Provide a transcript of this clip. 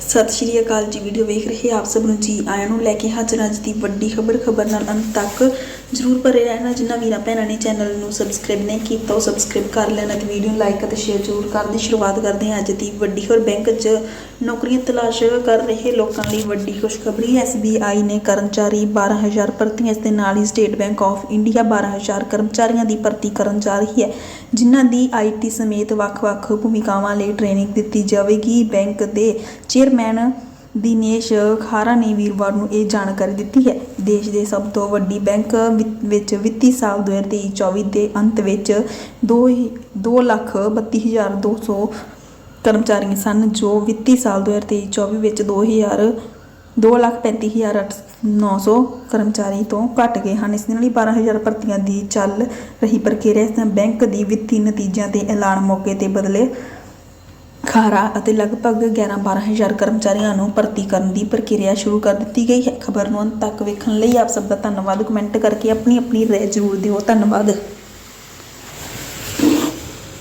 ਸਤਿ ਸ਼੍ਰੀ ਅਕਾਲ ਜੀ, ਵੀਡੀਓ ਵੇਖ ਰਹੇ ਆਪ ਸਭ ਨੂੰ ਜੀ। ਆਇਆਂ ਨੂੰ ਲੈ ਕੇ ਹਾਜ਼ਰ ਅੱਜ ਦੀ ਵੱਡੀ ਖਬਰ ਖਬਰ ਨਾਲ ਅੰਤ ਤੱਕ ਜਰੂਰ ਭਰੇ ਰਹਿਣਾ। ਜਿਨ੍ਹਾਂ ਵੀਰਾਂ ਭੈਣਾਂ ਨੇ ਚੈਨਲ ਨੂੰ ਸਬਸਕ੍ਰਾਈਬ ਨਹੀਂ ਕੀਤਾ, ਉਹ ਸਬਸਕ੍ਰਾਈਬ ਕਰ ਲੈਣਾ ਤੇ ਵੀਡੀਓ ਨੂੰ ਲਾਈਕ ਅਤੇ ਸ਼ੇਅਰ ਜਰੂਰ ਕਰਨ ਦੀ ਸ਼ੁਰੂਆਤ ਕਰਦੇ ਹਾਂ ਅੱਜ ਦੀ ਵੱਡੀ ਖਬਰ। ਬੈਂਕ 'ਚ ਨੌਕਰੀਆਂ ਤਲਾਸ਼ ਕਰ ਰਹੇ ਲੋਕਾਂ ਲਈ ਵੱਡੀ ਖੁਸ਼ਖਬਰੀ। SBI ਨੇ ਕਰਮਚਾਰੀ 12000 ਭਰਤੀਆਂ, ਇਸ ਦੇ ਨਾਲ ਹੀ ਸਟੇਟ ਬੈਂਕ ਆਫ ਇੰਡੀਆ 12000 ਕਰਮਚਾਰੀਆਂ ਦੀ ਭਰਤੀ ਕਰਨ ਜਾ ਰਹੀ ਹੈ, ਜਿਨ੍ਹਾਂ ਦੀ IT ਸਮੇਤ ਵੱਖ-ਵੱਖ ਭੂਮਿਕਾਵਾਂ ਲਈ ਟ੍ਰੇਨਿੰਗ ਦਿੱਤੀ ਜਾਵੇਗੀ। ਬੈਂਕ ਦੇ ਚੇਅਰ ਚੇਅਰਮੈਨ ਦਿਨੇਸ਼ ਖਾਰਾ ਨੇ ਵੀਰਵਾਰ ਨੂੰ ਇਹ ਜਾਣਕਾਰੀ ਦਿੱਤੀ ਹੈ। ਦੇਸ਼ ਦੇ ਸਭ ਤੋਂ ਵੱਡੀ ਬੈਂਕ ਵਿੱਚ ਵਿੱਤੀ ਸਾਲ 2023-24 ਦੇ ਅੰਤ ਵਿੱਚ 2 ਲੱਖ 32200 ਕਰਮਚਾਰੀ ਸਨ, ਜੋ ਵਿੱਤੀ ਸਾਲ 2023-24 ਵਿੱਚ 2000 235900 ਕਰਮਚਾਰੀ ਤੋਂ ਘਟ ਗਏ ਹਨ। ਇਸ ਦੇ ਨਾਲ ਹੀ 12000 ਭਰਤੀਆਂ ਦੀ ਚੱਲ ਰਹੀ ਪ੍ਰਕਿਰਿਆ ਇਸ ਬੈਂਕ ਦੀ ਵਿੱਤੀ ਨਤੀਜਿਆਂ ਦੇ ਐਲਾਨ ਮੌਕੇ ਤੇ ਬਦਲੇ ਖਾਰਾ ਅਤੇ ਲਗਭਗ 11-12000 ਕਰਮਚਾਰੀਆਂ ਨੂੰ ਭਰਤੀ ਕਰਨ ਦੀ ਪ੍ਰਕਿਰਿਆ ਸ਼ੁਰੂ ਕਰ ਦਿੱਤੀ ਗਈ ਹੈ। ਖਬਰ ਨੂੰ ਅੰਤ ਤੱਕ ਵੇਖਣ ਲਈ ਆਪ ਸਭ ਦਾ ਧੰਨਵਾਦ। ਕਮੈਂਟ ਕਰਕੇ ਆਪਣੀ ਆਪਣੀ ਰਾਏ ਜ਼ਰੂਰ ਦਿਓ। ਧੰਨਵਾਦ।